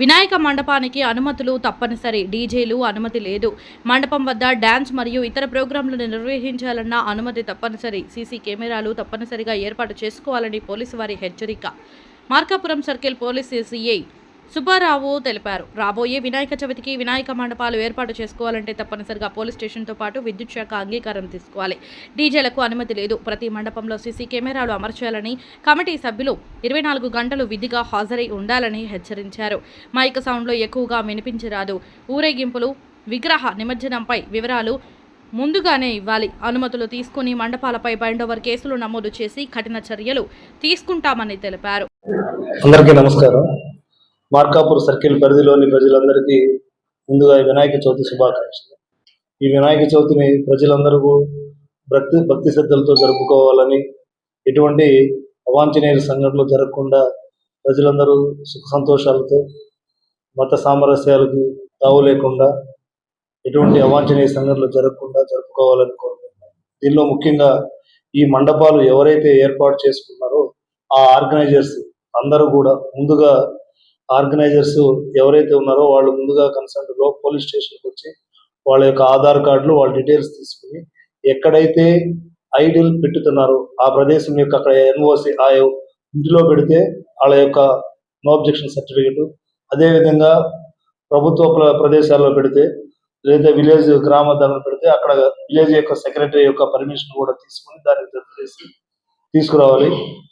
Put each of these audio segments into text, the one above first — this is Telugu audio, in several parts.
వినాయక మండపానికి అనుమతులు తప్పనిసరి. డీజేలు అనుమతి లేదు. మండపం వద్ద డ్యాన్స్ మరియు ఇతర ప్రోగ్రాంలు నిర్వహించాలన్న అనుమతి తప్పనిసరి. సీసీ కెమెరాలు తప్పనిసరిగా ఏర్పాటు చేసుకోవాలని పోలీసు వారి హెచ్చరిక. Markapuram circle police CI Subbarao తెలిపారు. రాబోయే వినాయక చవితికి వినాయక మండపాలు ఏర్పాటు చేసుకోవాలంటే తప్పనిసరిగా పోలీస్ స్టేషన్తో పాటు విద్యుత్ శాఖ అంగీకారం తీసుకోవాలి. డీజేలకు అనుమతి లేదు. ప్రతి మండపంలో సీసీ కెమెరాలు అమర్చాలని కమిటీ సభ్యులు ఇరవై నాలుగు గంటలు విధిగా హాజరై ఉండాలని హెచ్చరించారు. మైక్ సౌండ్లో ఎక్కువగా వినిపించరాదు ఊరేగింపులు విగ్రహ నిమజ్జనంపై వివరాలు ముందుగానే ఇవ్వాలి. అనుమతులు తీసుకుని మండపాలపై బైండోవర్ కేసులు నమోదు చేసి కఠిన చర్యలు తీసుకుంటామని తెలిపారు. అందరికీ నమస్కారం. మార్కాపూర్ సర్కిల్ పరిధిలోని ప్రజలందరికీ ముందుగా వినాయక చవితి శుభాకాంక్షలు. ఈ వినాయక చవితిని ప్రజలందరూ భక్తి భక్తి శ్రద్ధలతో జరుపుకోవాలని ఎటువంటి అవాంఛనీయ సంఘటనలు జరగకుండా ప్రజలందరూ సుఖ సంతోషాలతో మత సామరస్యాలకి తావు లేకుండా ఎటువంటి అవాంఛనీయ సంఘటనలు జరగకుండా జరుపుకోవాలని కోరుకుంటున్నాను. దీనిలో ముఖ్యంగా ఈ మండపాలు ఎవరైతే ఏర్పాటు చేసుకున్నారో ఆ ఆర్గనైజర్స్ అందరూ కూడా ముందుగా ఆర్గనైజర్స్ ఎవరైతే ఉన్నారో వాళ్ళు ముందుగా కన్సల్ట్లో పోలీస్ స్టేషన్కి వచ్చి వాళ్ళ యొక్క ఆధార్ కార్డులు వాళ్ళ డీటెయిల్స్ తీసుకుని ఎక్కడైతే ఐడిల్ పెట్టుతున్నారో ఆ ప్రదేశం యొక్క అక్కడ ఎన్ఓసి ఆ ఇంటిలో పెడితే వాళ్ళ యొక్క నో అబ్జెక్షన్ సర్టిఫికెట్. అదేవిధంగా ప్రభుత్వ ప్రదేశాల్లో పెడితే లేదా విలేజ్ గ్రామ దానిలో పెడితే అక్కడ విలేజ్ యొక్క సెక్రటరీ యొక్క పర్మిషన్ కూడా తీసుకుని దాన్ని జత చేసి తీసుకురావాలి.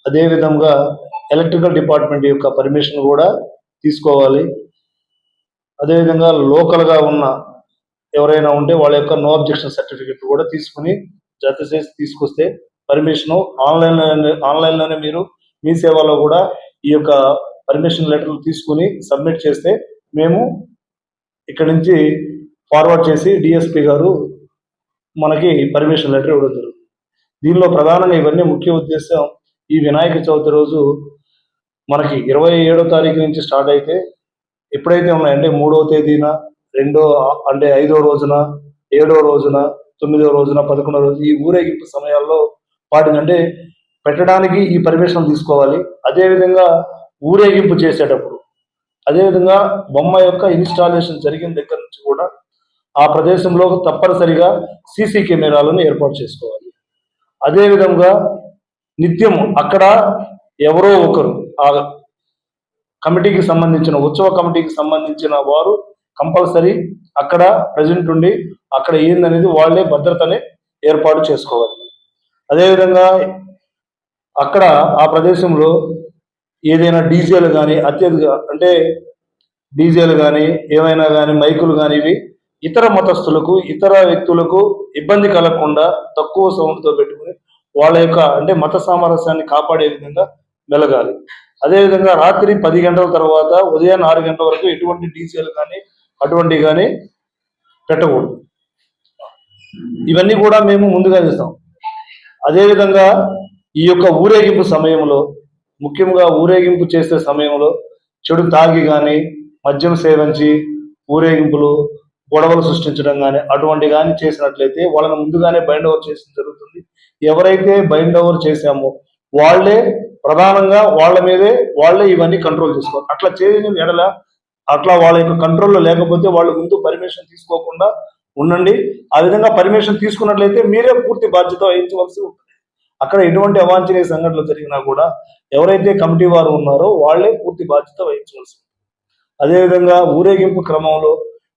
అదే విధంగా ఎలక్ట్రికల్ డిపార్ట్మెంట్ యొక్క పర్మిషన్ కూడా తీసుకోవాలి. అదేవిధంగా లోకల్గా ఉన్న ఎవరైనా ఉంటే వాళ్ళ యొక్క నో అబ్జెక్షన్ సర్టిఫికెట్ కూడా తీసుకుని జత చేసి తీసుకొస్తే పర్మిషన్ ఆన్లైన్ ఆన్లైన్లోనే మీరు మీ సేవలో కూడా ఈ యొక్క పర్మిషన్ లెటర్లు తీసుకుని సబ్మిట్ చేస్తే మేము ఇక్కడ నుంచి ఫార్వర్డ్ చేసి డిఎస్పి గారు మనకి పర్మిషన్ లెటర్ ఇవ్వడం జరుగుతుంది. దీనిలో ప్రధానంగా ఇవన్నీ ముఖ్య ఉద్దేశం ఈ వినాయక చవితి రోజు మనకి ఇరవై ఏడో తారీఖు నుంచి స్టార్ట్ అయితే ఎప్పుడైతే ఉన్నాయంటే మూడో తేదీన రెండో అంటే ఐదో రోజున ఏడో రోజున తొమ్మిదో రోజున పదకొండో రోజు ఈ ఊరేగింపు సమయాల్లో వాటిని అంటే పెట్టడానికి ఈ పర్మిషన్ తీసుకోవాలి. అదేవిధంగా ఊరేగింపు చేసేటప్పుడు అదేవిధంగా బొమ్మ యొక్క ఇన్స్టాలేషన్ జరిగిన దగ్గర నుంచి కూడా ఆ ప్రదేశంలో తప్పనిసరిగా సీసీ కెమెరాలను ఏర్పాటు చేసుకోవాలి. అదేవిధంగా నిత్యం అక్కడ ఎవరో ఒకరు ఆ కమిటీకి సంబంధించిన ఉత్సవ కమిటీకి సంబంధించిన వారు కంపల్సరీ అక్కడ ప్రజెంట్ ఉండి అక్కడ ఏందనేది వాళ్ళే భద్రతని ఏర్పాటు చేసుకోవాలి. అదేవిధంగా అక్కడ ఆ ప్రదేశంలో ఏదైనా డీజేలు కానీ అత్యధిక అంటే డీజేలు కానీ ఏమైనా కానీ మైకులు కానీ ఇవి ఇతర మతస్థులకు ఇతర వ్యక్తులకు ఇబ్బంది కలగకుండా తక్కువ సౌండ్తో పెట్టుకుని వాళ్ళ యొక్క అంటే మత సామరస్యాన్ని కాపాడే విధంగా మెలగాలి. అదేవిధంగా రాత్రి పది గంటల తర్వాత ఉదయం ఆరు గంటల వరకు ఎటువంటి డీజేలు కానీ అటువంటివి కానీ పెట్టకూడదు. ఇవన్నీ కూడా మేము ముందుగా చేస్తాం. అదేవిధంగా ఈ యొక్క ఊరేగింపు సమయంలో ముఖ్యంగా ఊరేగింపు చేసే సమయంలో చెడు తాగి కానీ మద్యం సేవించి ఊరేగింపులు గొడవలు సృష్టించడం కానీ అటువంటి కానీ చేసినట్లయితే వాళ్ళని ముందుగానే బైండ్ ఓవర్ చేసిన జరుగుతుంది. ఎవరైతే బైండ్ ఓవర్ చేశామో వాళ్ళే ప్రధానంగా వాళ్ళ మీదే వాళ్ళే ఇవన్నీ కంట్రోల్ చేసుకోవాలి. అట్లా చేయని ఎడల అట్లా వాళ్ళ యొక్క కంట్రోల్లో లేకపోతే వాళ్ళు ముందు పర్మిషన్ తీసుకోకుండా ఉండండి. ఆ విధంగా పర్మిషన్ తీసుకున్నట్లయితే మీరే పూర్తి బాధ్యత వహించవలసి ఉంటుంది. అక్కడ ఎటువంటి అవాంఛనీయ సంఘటనలు జరిగినా కూడా ఎవరైతే కమిటీ వారు ఉన్నారో వాళ్ళే పూర్తి బాధ్యత వహించవలసి ఉంటుంది. అదేవిధంగా ఊరేగింపు క్రమంలో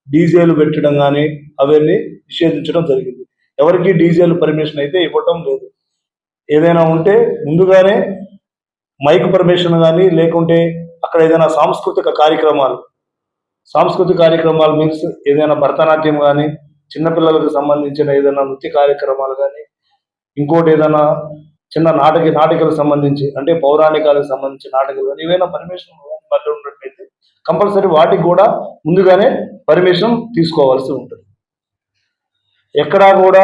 డీజేలు పెట్టడం కానీ అవన్నీ నిషేధించడం జరిగింది. ఎవరికి డీజేలు పర్మిషన్ అయితే ఇవ్వటం లేదు. ఏదైనా ఉంటే ముందుగానే మైక్ పర్మిషన్ కానీ లేకుంటే అక్కడ ఏదైనా సాంస్కృతిక కార్యక్రమాలు సాంస్కృతిక కార్యక్రమాలు మీన్స్ ఏదైనా భరతనాట్యం కానీ చిన్నపిల్లలకు సంబంధించిన ఏదైనా నృత్య కార్యక్రమాలు కానీ ఇంకోటి ఏదైనా చిన్న నాటక నాటికలకు సంబంధించి అంటే పౌరాణికాలకు సంబంధించిన నాటకాలు కానీ ఏవైనా పర్మిషన్ మళ్ళీ ఉన్నట్లయితే కంపల్సరీ వాటికి కూడా ముందుగానే పర్మిషన్ తీసుకోవాల్సి ఉంటుంది. ఎక్కడా కూడా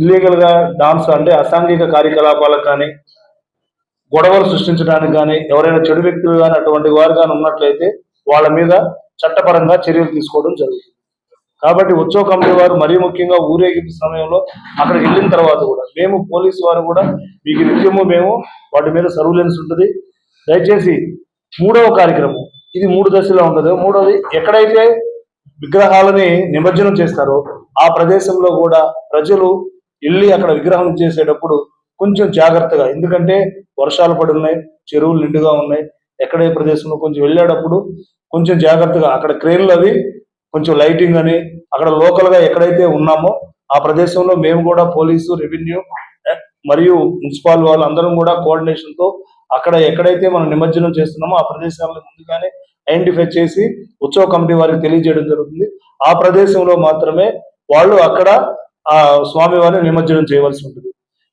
ఇల్లీగల్గా డాన్స్ అంటే అసాంఘిక కార్యకలాపాలకు కానీ గొడవలు సృష్టించడానికి కానీ ఎవరైనా చెడు వ్యక్తులు కానీ అటువంటి వారు కానీ ఉన్నట్లయితే వాళ్ళ మీద చట్టపరంగా చర్యలు తీసుకోవడం జరుగుతుంది. కాబట్టి ఉత్సవ కమిటీ వారు మరీ ముఖ్యంగా ఊరేగింపు సమయంలో అక్కడికి వెళ్ళిన తర్వాత కూడా మేము పోలీసు వారు కూడా మీకు నిత్యము మేము వాటి మీద సర్వలెన్స్ ఉంటుంది. దయచేసి మూడవ కార్యక్రమం ఇది మూడు దశలో ఉంటుంది. మూడవది ఎక్కడైతే విగ్రహాలని నిమజ్జనం చేస్తారో ఆ ప్రదేశంలో కూడా ప్రజలు వెళ్ళి అక్కడ విగ్రహం చేసేటప్పుడు కొంచెం జాగ్రత్తగా. ఎందుకంటే వర్షాలు పడి ఉన్నాయి చెరువులు నిండుగా ఉన్నాయి. ఎక్కడే ప్రదేశంలో కొంచెం వెళ్ళేటప్పుడు కొంచెం జాగ్రత్తగా అక్కడ క్రేన్లు అవి కొంచెం లైటింగ్ అని అక్కడ లోకల్గా ఎక్కడైతే ఉన్నామో ఆ ప్రదేశంలో మేము కూడా పోలీసు రెవెన్యూ మరియు మున్సిపాల్ వాళ్ళు అందరం కూడా కోఆర్డినేషన్తో అక్కడ ఎక్కడైతే మనం నిమజ్జనం చేస్తున్నామో ఆ ప్రదేశాలను ముందుగానే ఐడెంటిఫై చేసి ఉత్సవ కమిటీ వారికి తెలియజేయడం జరుగుతుంది. ఆ ప్రదేశంలో మాత్రమే వాళ్ళు అక్కడ ఆ స్వామి వారిని నిమజ్జనం చేయవలసి ఉంటుంది.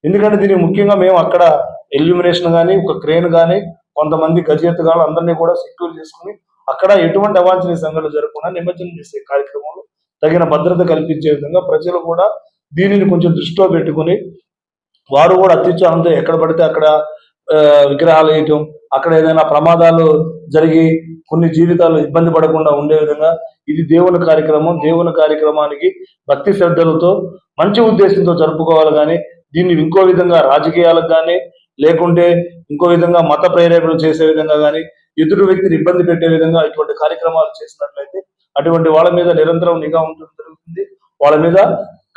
ఎందుకంటే దీనికి ముఖ్యంగా మేము అక్కడ ఎల్యూమినేషన్ కానీ ఒక క్రేన్ కానీ కొంతమంది గజేతగాళ్ళు అందరినీ కూడా సెక్యూర్ చేసుకుని అక్కడ ఎటువంటి అవాంఛనీయ సంఘటనలు జరగకుండా నిమజ్జనం చేసే కార్యక్రమంలో తగిన భద్రత కల్పించే విధంగా ప్రజలు కూడా దీనిని కొంచెం దృష్టిలో పెట్టుకుని వారు కూడా అత్యుత్సాహంతో ఎక్కడ పడితే అక్కడ విగ్రహాలు వేయటం అక్కడ ఏదైనా ప్రమాదాలు జరిగి కొన్ని జీవితాలు ఇబ్బంది పడకుండా ఉండే విధంగా ఇది దేవుని కార్యక్రమం. దేవుని కార్యక్రమానికి భక్తి శ్రద్ధలతో మంచి ఉద్దేశంతో జరుపుకోవాలి కానీ దీన్ని ఇంకో విధంగా రాజకీయాలకు కానీ లేకుంటే ఇంకో విధంగా మత ప్రేరేపణ చేసే విధంగా కానీ ఎదురు వ్యక్తిని ఇబ్బంది పెట్టే విధంగా ఇటువంటి కార్యక్రమాలు చేసినట్లయితే అటువంటి వాళ్ళ మీద నిరంతరం నిఘా ఉండడం జరుగుతుంది. వాళ్ళ మీద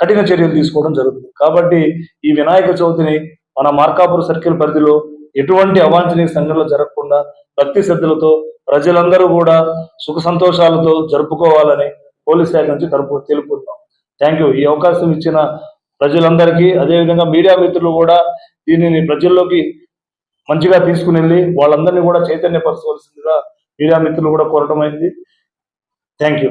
కఠిన చర్యలు తీసుకోవడం జరుగుతుంది. కాబట్టి ఈ వినాయక చవితిని మన మార్కాపూర్ సర్కిల్ పరిధిలో ఎటువంటి అవాంఛనీయ సంఘటనలు జరగకుండా భక్తి శ్రద్ధలతో ప్రజలందరూ కూడా సుఖ సంతోషాలతో జరుపుకోవాలని పోలీస్ శాఖ నుంచి తరపు తెలుపుతున్నాం థ్యాంక్ యూ. ఈ అవకాశం ఇచ్చిన ప్రజలందరికీ అదేవిధంగా మీడియా మిత్రులు కూడా దీనిని ప్రజల్లోకి మంచిగా తీసుకుని వెళ్ళి వాళ్ళందరినీ కూడా చైతన్యపరచవలసిందిగా మీడియా మిత్రులు కూడా కోరటం అయింది. Thank you.